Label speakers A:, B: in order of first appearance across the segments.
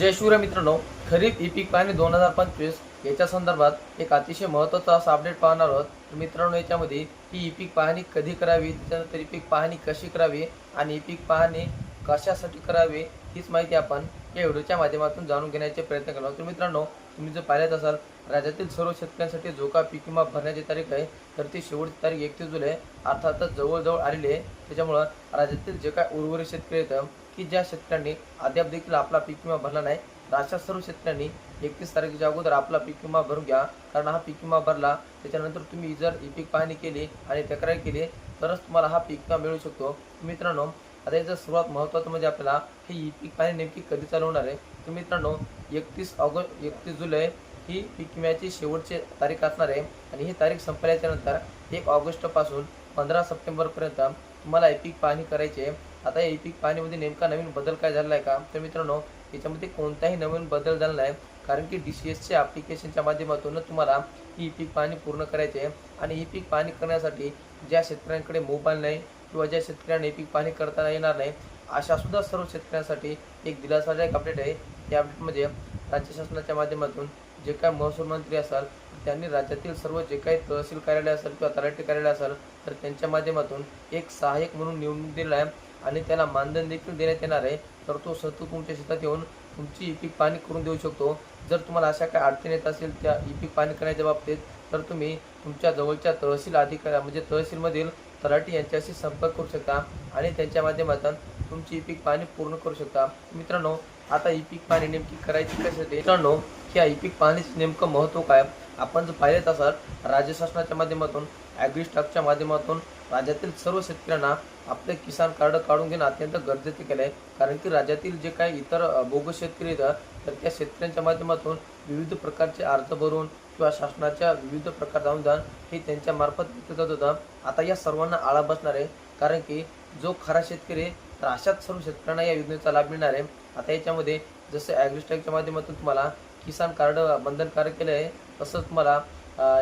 A: जय शिवराय मित्रांनो खरीप ई पीक पाहणी दोन हजार पंचवीस. याच्या संदर्भात एक अतिशय महत्त्वाचा असा अपडेट पाहणार आहोत. तर मित्रांनो याच्यामध्ये ही ई पीक पाहणी कधी करावी त्यानंतर ई पीक पाहणी कशी करावी आणि ई पीक पाहणी कशासाठी करावी हीच माहिती आपण या व्हिडिओच्या माध्यमातून जाणून घेण्याचे प्रयत्न करणार तर मित्रांनो तुम्ही जर पाहिल्यात असाल राज्यातील सर्व शेतकऱ्यांसाठी जो का पीक विमा भरण्याची तारीख आहे. तर ती शेवटची तारीख एकतीस जुलै अर्थातच जवळजवळ आलेली आहे. त्याच्यामुळं राज्यातील जे काय उर्वरित शेतकरी आहेत की ज्या शेतकऱ्यांनी अद्याप देखील आपला पीक विमा भरला नाही तर अशा सर्व शेतकऱ्यांनी एकतीस तारखेच्या अगोदर आपला पीक विमा भरून घ्या. कारण हा पीक विमा भरला त्याच्यानंतर तुम्ही जर ई पीक पाहणी केली आणि तक्रार केली तरच तुम्हाला हा पीक विमा मिळू शकतो. मित्रांनो आता याचं सर्वात महत्त्वाचं म्हणजे आपल्याला ही ई पीक पाहणी नेमकी कधी चालू होणार आहे? तर मित्रांनो एकतीस ऑगस्ट एकतीस जुलै ही पीक विम्याची शेवटची तारीख असणार आहे. आणि ही तारीख संपल्याच्या नंतर एक ऑगस्टपासून पंधरा सप्टेंबरपर्यंत तुम्हाला ई पीक पाहणी करायची आहे. आता हे ई पीक पाहणीमध्ये नेमका नवीन बदल काय झालेला आहे का? तर मित्रांनो याच्यामध्ये कोणताही नवीन बदल झाला नाही. कारण की डी सी एसच्या ॲप्लिकेशनच्या माध्यमातून तुम्हाला ही पीक पाहणी पूर्ण करायची आहे. आणि ही पीक पाहणी करण्यासाठी ज्या शेतकऱ्यांकडे मोबाईल नाही किंवा ज्या शेतकऱ्यांनी पीक पाणी करताना येणार नाही अशा सुद्धा सर्व शेतकऱ्यांसाठी एक दिलासादायक अपडेट आहे. त्या अपडेटमध्ये राज्य शासनाच्या माध्यमातून जे काय महसूल मंत्री असाल त्यांनी राज्यातील सर्व जे काही तहसील कार्यालय असेल किंवा तलाठी कार्यालय असेल तर त्यांच्या माध्यमातून एक सहाय्यक म्हणून निवडून दिला आहे आणि त्याला मानधन देखील देण्यात येणार आहे. तर तो सतत तुमच्या शेतात येऊन तुमची ई पीक पाणी करून देऊ शकतो. जर तुम्हाला अशा काही अडचणी येत असेल त्या ई पीक पाणी करण्याच्या बाबतीत तर तुम्ही तुमच्या जवळच्या तहसील अधिकाऱ्या म्हणजे तहसीलमधील तलाठी यांच्याशी संपर्क करू शकता आणि त्यांच्या माध्यमातून तुमची ई पीक पाणी पूर्ण करू शकता. मित्रांनो आता ई पीक पाणी नेमकी करायची कशासाठी? मित्रांनो ह्या ई पीक पाणीचं नेमकं महत्त्व काय? आपण जर पाहिलेच असाल राज्य शासनाच्या माध्यमातून ॲग्रिस्टॉकच्या माध्यमातून राज्यातील सर्व शेतकऱ्यांना आपले किसान कार्ड काढून घेणं अत्यंत गरजेचे केलं आहे कारण की राज्यातील जे काही इतर अ, बोगस शेतकरी आहेत तर त्या शेतकऱ्यांच्या माध्यमातून विविध प्रकारचे अर्ज भरून किंवा शासनाच्या विविध प्रकार अनुदान हे त्यांच्या मार्फत दिलं जात होतं. आता या सर्वांना आळा बसणार आहे. कारण की जो खरा शेतकरी तर अशाच सर्व शेतकऱ्यांना या योजनेचा लाभ मिळणार आहे. आता याच्यामध्ये जसं ॲग्रिस्टॅकच्या माध्यमातून तुम्हाला किसान कार्ड बंधनकारक केलं आहे तसंच तुम्हाला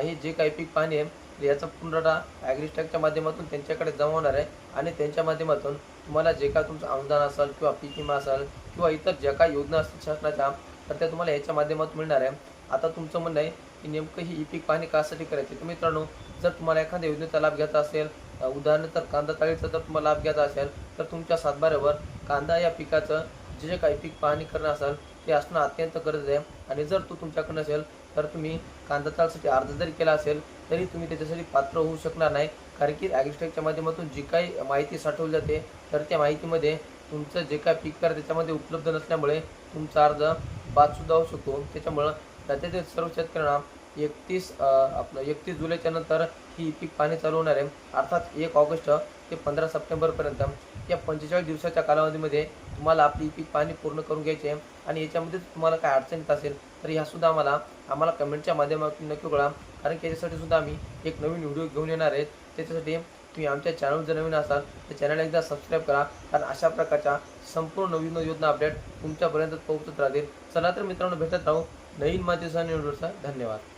A: हे जे काही पीक पाणी आहे याचा पुनर्डा ॲग्रिस्टॅकच्या माध्यमातून त्यांच्याकडे जमा होणार आहे. आणि त्यांच्या माध्यमातून तुम्हाला जे काय तुमचं अनुदान असेल किंवा पीक विमा असेल किंवा इतर ज्या काही योजना असतील शासनाच्या तर त्या तुम्हाला याच्या माध्यमातून मिळणार आहे. आता तुमचं म्हणणं आहे की नेमकं ही ई पीक पाहणी कासाठी करायची तर मित्रांनो जर तुम्हाला एखाद्या योजनेचा लाभ घ्यायचा असेल उदाहरण उदाहरणार्थ कांदा ताळीचा जर तुम्हाला लाभ घ्यायचा असेल तर तुमच्या सातबाऱ्यावर कांदा या पिकाचं जे जे काही पीक पाहणी करणं असेल ते असणं अत्यंत गरज आहे. आणि जर तो तुमच्याकडे नसेल तर तुम्ही कांदा चालसाठी अर्ज जरी केला असेल तरी तुम्ही त्याच्यासाठी पात्र होऊ शकणार नाही. कारण की ॲग्रिस्टेकच्या माध्यमातून जी काही माहिती साठवली जाते तर त्या माहितीमध्ये तुमचं जे काय पीक कर त्याच्यामध्ये उपलब्ध नसल्यामुळे तुमचा अर्ज बादसुद्धा होऊ शकतो. त्याच्यामुळं राज्यातील सर्व शेतकऱ्यांना एकतीस आपलं एकतीस जुलैच्या नंतर ही पीक पाणी चालू होणार आहे. अर्थात एक ऑगस्ट ते पंधरा सप्टेंबरपर्यंत या पंचेचाळीस दिवसाच्या कालावधीमध्ये तुम्हाला आपली पीक पाणी पूर्ण करून घ्यायचे आहे आणि याच्यामध्येच तुम्हाला काय अडचण येत असेल तर ह्यासुद्धा आम्हाला आम्हाला कमेंटच्या माध्यमातून नक्की कळा कारण की याच्यासाठी सुद्धा आम्ही एक नवीन व्हिडिओ घेऊन येणार आहेत. त्याच्यासाठी तुम्ही आमच्या चॅनल जर नवीन असाल तर चॅनल एकदा सबस्क्राईब करा. कारण अशा प्रकारच्या संपूर्ण नवीन योजना अपडेट तुमच्यापर्यंत पोहोचत राहतील. चला तर मित्रांनो भेटत राहू. नवीन माहिती धन्यवाद.